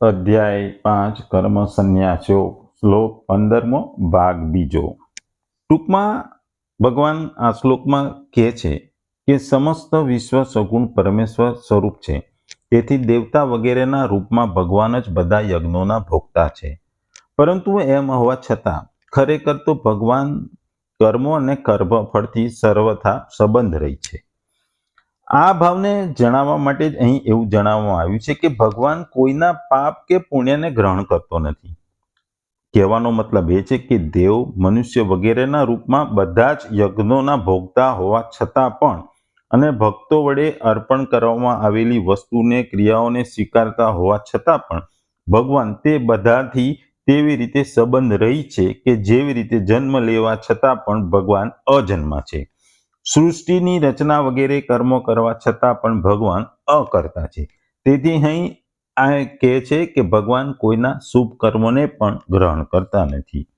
અધ્યાય પાંચ, કર્મ સંન્યાસ. શ્લોક પંદરમો ભાગ બીજો. ટૂંકમાં ભગવાન આ શ્લોકમાં કહે છે કે સમસ્ત વિશ્વ સગુણ પરમેશ્વર સ્વરૂપ છે. તેથી દેવતા વગેરેના રૂપમાં ભગવાન જ બધા યજ્ઞોના ભોગતા છે. પરંતુ એમ હોવા છતાં, ખરેખર તો ભગવાન કર્મો અને કર્મફળથી સર્વથા સંબંધ રહી છે. આ ભાવને જણાવવા માટે જ અહીં એવું જણાવવામાં આવ્યું છે કે ભગવાન કોઈના પાપ કે પુણ્યને ગ્રહણ કરતો નથી. કહેવાનો મતલબ એ છે કે દેવ મનુષ્ય વગેરેના રૂપમાં બધા જ યજ્ઞોના ભોગતા હોવા છતાં પણ અને ભક્તો વડે અર્પણ કરવામાં આવેલી વસ્તુને, ક્રિયાઓને સ્વીકારતા હોવા છતાં પણ ભગવાન તે બધાથી તેવી રીતે સંબંધ રહી છે કે જેવી રીતે જન્મ લેવા છતાં પણ ભગવાન અજન્મા છે. સૃષ્ટિની રચના વગેરે કર્મો કરવા છતાં પણ ભગવાન અકર્તા છે. તેથી અહીં આ કહે છે કે ભગવાન કોઈના શુભ કર્મોને પણ ગ્રહણ કરતા નથી.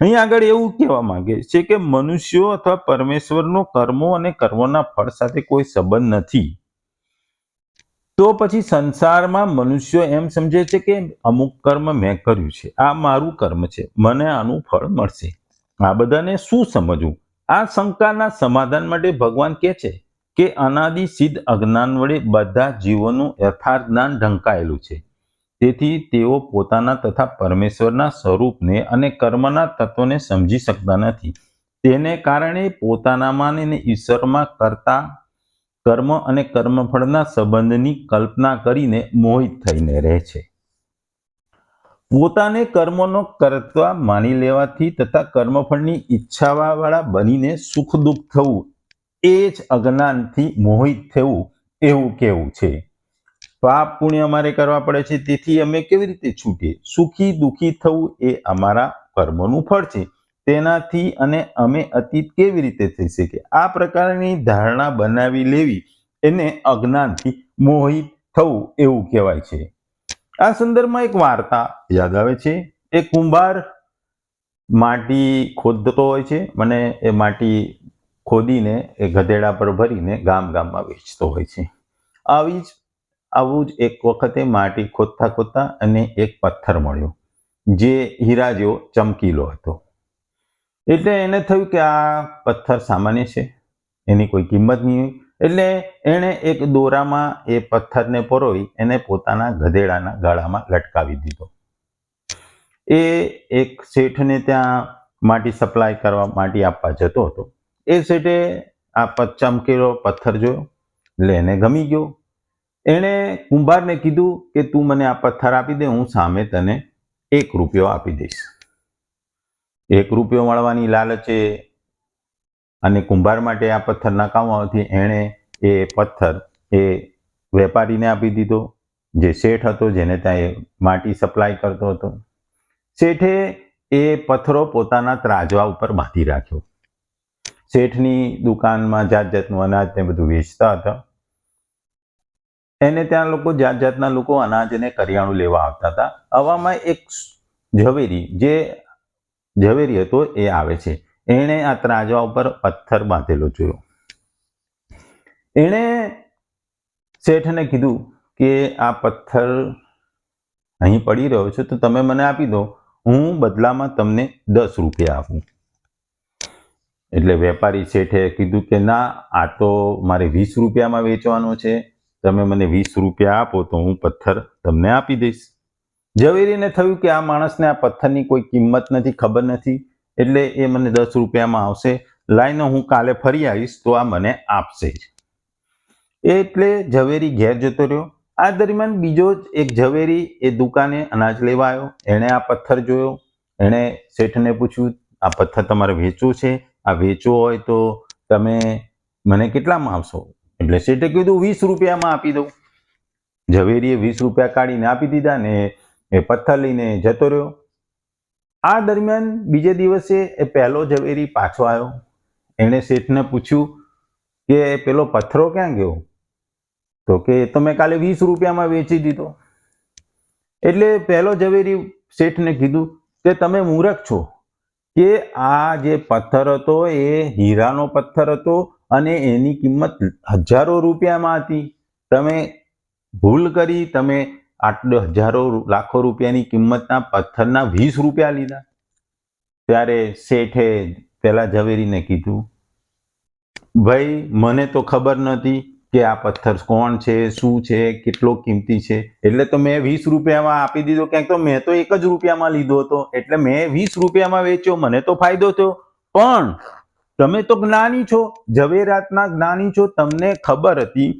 અહીં આગળ એવું કહેવા માંગે છે કે મનુષ્યો અથવા પરમેશ્વરનો કર્મો અને કર્મોના ફળ સાથે કોઈ સંબંધ નથી. તો પછી સંસારમાં મનુષ્યો એમ સમજે છે કે અમુક કર્મ મેં કર્યું છે. આ મારું કર્મ છે. મને આનું ફળ મળશે. આ બધાને શું સમજવું? આ શંકાના સમાધાન માટે ભગવાન કહે છે કે અનાદિ સિદ્ધ અજ્ઞાન વડે બધા જીવોનું યથાર્થ જ્ઞાન ઢંકાયેલું છે. તેથી તેઓ પોતાના તથા પરમેશ્વરના સ્વરૂપને અને કર્મના તત્વને સમજી શકતા નથી. તેને કારણે પોતાનામાં અને ઈશ્વરમાં કરતા કર્મ અને કર્મફળના સંબંધની કલ્પના કરીને મોહિત થઈને રહે છે. પોતાને કર્મોનો કરતા માની લેવાથી તથા કર્મફળની ઈચ્છાવાળા બનીને સુખ દુઃખ થવું, એ જ અજ્ઞાનથી મોહિત થવું એવું કેવું છે. પાપ પુણ્ય અમારે કરવા પડે છે, તેથી અમે કેવી રીતે છૂટીએ? સુખી દુઃખી થવું એ અમારા કર્મનું ફળ છે. તેનાથી અને અમે અતીત કેવી રીતે થઈ શકે આ પ્રકારની ધારણા બનાવી લેવી એને અજ્ઞાનથી મોહિત થવું એવું કહેવાય છે. આ સંદર્ભમાં એક વાર્તા યાદ આવે છે. એક કુંભાર માટી ખોદતો હોય છે મને એ માટી ખોદીને એ ગધેડા પર ભરીને ગામ ગામમાં વેચતો હોય છે. આવી જ, આવું જ એક વખતે માટી ખોદતા ખોદતા અને એક પથ્થર મળ્યો, જે હીરા જેવો ચમકીલો હતો. એટલે એને થયું કે આ પથ્થર સામાન્ય છે, એની કોઈ કિંમત નહીં હોય. એટલે એણે એક દોરામાં એ પથ્થરને પરોવી એને પોતાના ગધેડાના ગાળામાં લટકાવી દીધો. એ એક શેઠને ત્યાં માટી સપ્લાય કરવા માટી આપવા જતો હતો. એ શેઠે આ ચમકેલો પથ્થર જોયો, એટલે એને ગમી ગયો. એણે કુંભારને કીધું કે તું મને આ પથ્થર આપી દે, હું સામે તને એક રૂપિયો આપી દઈશ. એક રૂપિયો મળવાની લાલચે અને કુંભાર માટે આ પથ્થર નકામવાથી એણે એ પથ્થર એ વેપારીને આપી દીધો. જે શેઠ હતો, જેને ત્યાં એ માટી સપ્લાય કરતો હતો. શેઠે એ પથ્થરો પોતાના ત્રાજવા ઉપર બાંધી રાખ્યો. શેઠની દુકાનમાં જાત જાતનું અનાજ ને બધું વેચતા હતા. એને ત્યાં લોકો જાત જાતના લોકો અનાજ અને કરિયાણું લેવા આવતા હતા. આવામાં એક ઝવેરી, જે ઝવેરી હતો એ આવે છે. એણે આ ત્રાજવા ઉપર પથ્થર બાંધેલો જોયો. એણે શેઠને કીધું કે આ પથ્થર અહીં પડી રહ્યો છે તો તમે મને આપી દો, હું બદલામાં તમને દસ રૂપિયા આપું. એટલે વેપારી શેઠે કીધું કે ના, આ તો મારે વીસ રૂપિયામાં વેચવાનો છે, તમે મને વીસ રૂપિયા આપો તો હું પથ્થર તમને આપી દઈશ. ઝવેરીને થયું કે આ માણસને આ પથ્થરની કોઈ કિંમત નથી, ખબર નથી. એટલે એ મને દસ રૂપિયામાં આવશે. લાઈનો હું કાલે ફરી આવીશ તો આ મને આપશે જ. એટલે ઝવેરી ઘેર જતો રહ્યો. આ દરમિયાન બીજો જ એક ઝવેરી એ દુકાને અનાજ લેવા આવ્યો. એણે આ પથ્થર જોયો. એણે શેઠને પૂછ્યું, આ પથ્થર તમારે વેચવું છે? આ વેચવો હોય તો તમે મને કેટલામાં આપશો? એટલે શેઠે કીધું, વીસ રૂપિયામાં આપી દઉં. ઝવેરીએ વીસ રૂપિયા કાઢીને આપી દીધા ને એ પથ્થર લઈને જતો રહ્યો. આ દરમિયાન બીજે દિવસે એ પહેલો ઝવેરી પાછો આવ્યો. એણે શેઠને પૂછ્યું કે પેલો પથ્થરો ક્યાં ગયો? તો કે એ તો મેં કાલે વીસ રૂપિયામાં વેચી દીધો. એટલે પહેલો ઝવેરી શેઠને કીધું કે તમે મૂરખ છો કે આ જે પથ્થર હતો એ હીરાનો પથ્થર હતો અને એની કિંમત હજારો રૂપિયામાં હતી. તમે ભૂલ કરી, તમે આટલો હજારો લાખો રૂપિયાની કિંમતના પથ્થરના વીસ રૂપિયા લીધા. ત્યારે શેઠે પેલા ઝવેરીને કીધું, ભાઈ, મને તો ખબર નથી કે આ પથ્થર કોણ છે, શું છે, કેટલો કિંમતી છે. એટલે તો મેં વીસ રૂપિયામાં આપી દીધો. ક્યાંક તો મેં તો એક જ રૂપિયામાં લીધો હતો. એટલે મેં વીસ રૂપિયામાં વેચ્યો. મને તો ફાયદો થયો. પણ તમે તો જ્ઞાની છો. ઝવેરાતના જ્ઞાની છો. તમને ખબર હતી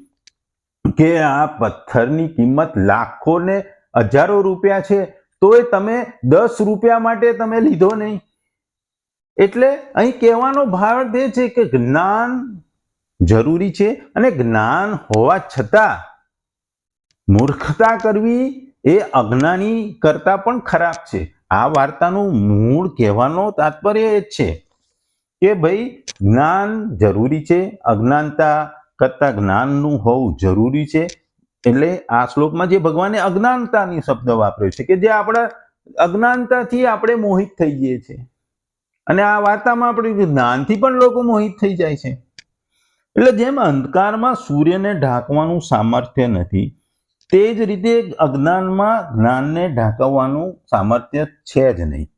કે આ પથ્થરની કિંમત લાખો ને હજારો રૂપિયા છે, તોય તમે દસ રૂપિયા માટે તમે લીધો નહીં. એટલે અહીં કહેવાનો ભાવ એ છે કે જ્ઞાન જરૂરી છે અને જ્ઞાન હોવા છતાં મૂર્ખતા કરવી એ અજ્ઞાની કરતા પણ ખરાબ છે. આ વાર્તાનું મૂળ કહેવાનો તાત્પર્ય એ જ છે કે ભાઈ જ્ઞાન જરૂરી છે, અજ્ઞાનતા કરતા જ્ઞાનનું હોવું જરૂરી છે. એટલે આ શ્લોકમાં જે ભગવાને અજ્ઞાનતાની શબ્દ વાપર્યો છે કે જે આપણા અજ્ઞાનતાથી આપણે મોહિત થઈ જઈએ છીએ. અને આ વાર્તામાં આપણે જ્ઞાનથી પણ લોકો મોહિત થઈ જાય છે. એટલે જેમ અંધકારમાં સૂર્યને ઢાંકવાનું સામર્થ્ય નથી, તે જ રીતે અજ્ઞાનમાં જ્ઞાનને ઢાંકવાનું સામર્થ્ય છે જ નહીં.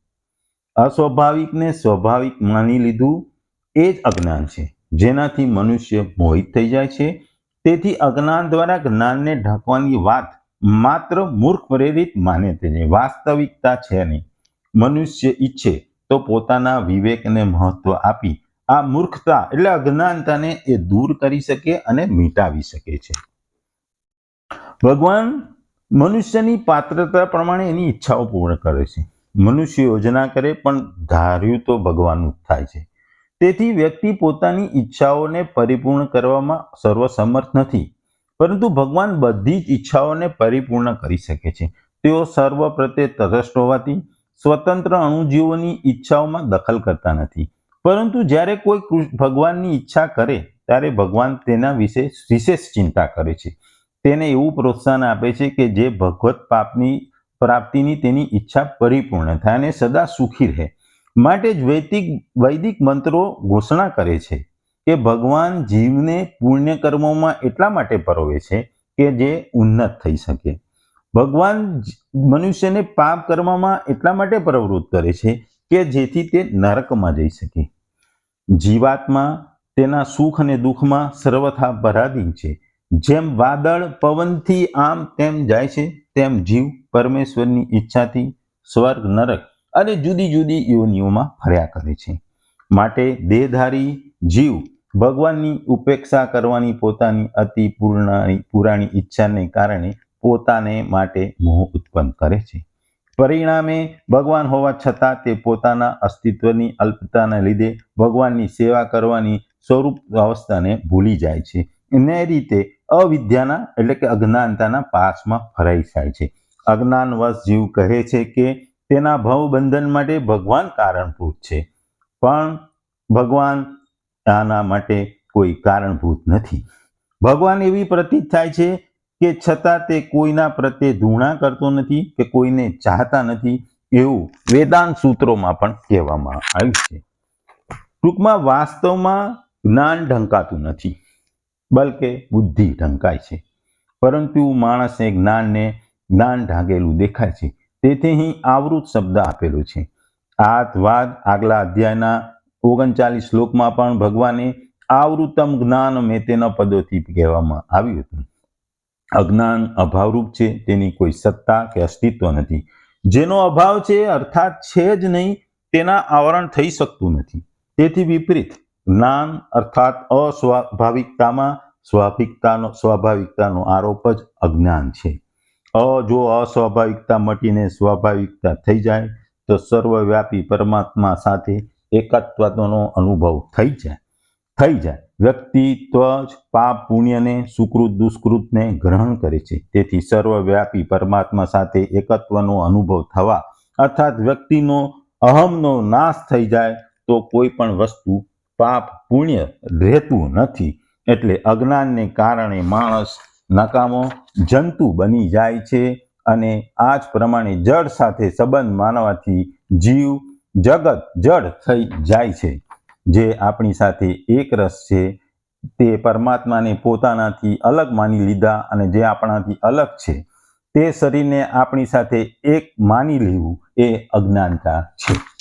અસ્વાભાવિકને સ્વાભાવિક માની લીધું એ જ અજ્ઞાન છે. જેનાથી મનુષ્ય મોહિત થઈ જાય છે. તેથી અજ્ઞાન દ્વારા જ્ઞાનને ઢાંકવાની વાત માત્ર મૂર્ખ પ્રેરિત માને છે વાસ્તવિકતા છે નહીં. મનુષ્ય ઈચ્છે તો પોતાના વિવેકને મહત્વ આપી આ મૂર્ખતા એટલે અજ્ઞાનતાને એ દૂર કરી શકે અને મિટાવી શકે છે. ભગવાન મનુષ્યની પાત્રતા પ્રમાણે એની ઈચ્છાઓ પૂર્ણ કરે છે. મનુષ્ય યોજના કરે પણ ધાર્યું તો ભગવાનનું જ થાય છે. તેથી વ્યક્તિ પોતાની ઈચ્છાઓને પરિપૂર્ણ કરવામાં સર્વસમર્થ નથી. પરંતુ ભગવાન બધી જ ઈચ્છાઓને પરિપૂર્ણ કરી શકે છે. તેઓ સર્વ પ્રત્યે તટસ્થ હોવાથી સ્વતંત્ર અણુજીવોની ઈચ્છાઓમાં દખલ કરતા નથી. પરંતુ જ્યારે કોઈ ભગવાનની ઈચ્છા કરે, ત્યારે ભગવાન તેના વિશે વિશેષ ચિંતા કરે છે. તેને એવું પ્રોત્સાહન આપે છે કે જે ભગવત પાપની પ્રાપ્તિની તેની ઈચ્છા પરિપૂર્ણ થાય અને સદા સુખી રહે. માટે જ વૈદિક વૈદિક મંત્રો ઘોષણા કરે છે કે ભગવાન જીવને પુણ્ય કર્મોમાં એટલા માટે પરોવે છે કે જે ઉન્નત થઈ શકે. ભગવાન મનુષ્યને પાપ કર્મમાં એટલા માટે પ્રવૃત્ત કરે છે કે જેથી તે નરકમાં જઈ શકે. જીવાત્મા તેના સુખ અને દુઃખમાં સર્વથા પરાધીન છે. જેમ વાદળ પવનથી આમ તેમ જાય છે, તેમ જીવ પરમેશ્વરની ઈચ્છાથી સ્વર્ગ નરક અને જુદી જુદી યોનિઓમાં ફર્યા કરે છે. માટે દેહધારી જીવ ભગવાનની ઉપેક્ષા કરવાની પોતાની અતિ પૂર્ણ, પુરાણી ઈચ્છાને કારણે પોતાને માટે મોહ ઉત્પન્ન કરે છે. પરિણામે ભગવાન હોવા છતાં તે પોતાના અસ્તિત્વની અલ્પતાને લીધે ભગવાનની સેવા કરવાની સ્વરૂપ અવસ્થાને ભૂલી જાય છે. ને રીતે અવિદ્યાના એટલે કે અજ્ઞાનતાના પાસમાં ફરાઈ જાય છે. અજ્ઞાનવશ જીવ કહે છે કે તેના ભવબંધન માટે ભગવાન કારણભૂત છે. પણ ભગવાન આના માટે કોઈ કારણભૂત નથી. ભગવાન એવી પ્રતીત થાય છે કે છતાં તે કોઈના પ્રત્યે ધૂણા કરતો નથી કે કોઈને ચાહતા નથી એવું વેદાંત સૂત્રોમાં પણ કહેવામાં આવ્યું છે. ટૂંકમાં વાસ્તવમાં જ્ઞાન ઢંકાતું નથી, બલકે બુદ્ધિ ઢંકાય છે. પરંતુ માણસને જ્ઞાનને જ્ઞાન ઢાંકેલું દેખાય છે. તેથી અહીં આવૃત શબ્દ આપેલો છે. આતવાદ આગલા અધ્યાયના ઓગણચાલીસ શ્લોકમાં પણ ભગવાને આવૃતમ જ્ઞાન મેં તેના પદોથી કહેવામાં આવ્યું હતું. અજ્ઞાન અભાવરૂપ છે, તેની કોઈ સત્તા કે અસ્તિત્વ નથી. જેનો અભાવ છે, અર્થાત છે જ નહીં, તેના આવરણ થઈ શકતું નથી. તેથી વિપરીત, જ્ઞાન અર્થાત અસ્વાભાવિકતામાં સ્વાભાવિકતાનો સ્વાભાવિકતાનો આરોપ જ અજ્ઞાન છે. જો અસ્વાભાવિકતા મટીને સ્વાભાવિકતા થઈ જાય તો સર્વવ્યાપી પરમાત્મા સાથે એકત્વનો અનુભવ થઈ જાય. થઈ જાય. વ્યક્તિત્વ જ પાપ પુણ્યને, સુકૃત દુષ્કૃતને ગ્રહણ કરે છે. તેથી સર્વવ્યાપી પરમાત્મા સાથે એકત્વનો અનુભવ થવા અર્થાત વ્યક્તિનો અહમનો નાશ થઈ જાય તો કોઈ પણ વસ્તુ પાપ પુણ્ય રહેતું નથી. એટલે અજ્ઞાનને કારણે માણસ નકામો જંતુ બની જાય છે અને આ જ પ્રમાણે જળ સાથે સંબંધ માનવાથી જીવ, જગત જડ થઈ જાય છે. જે આપણી સાથે એક રસ છે, તે પરમાત્માને પોતાનાથી અલગ માની લીધા અને જે આપણાથી અલગ છે, તે શરીરને આપણી સાથે એક માની લેવું એ અજ્ઞાનતા છે.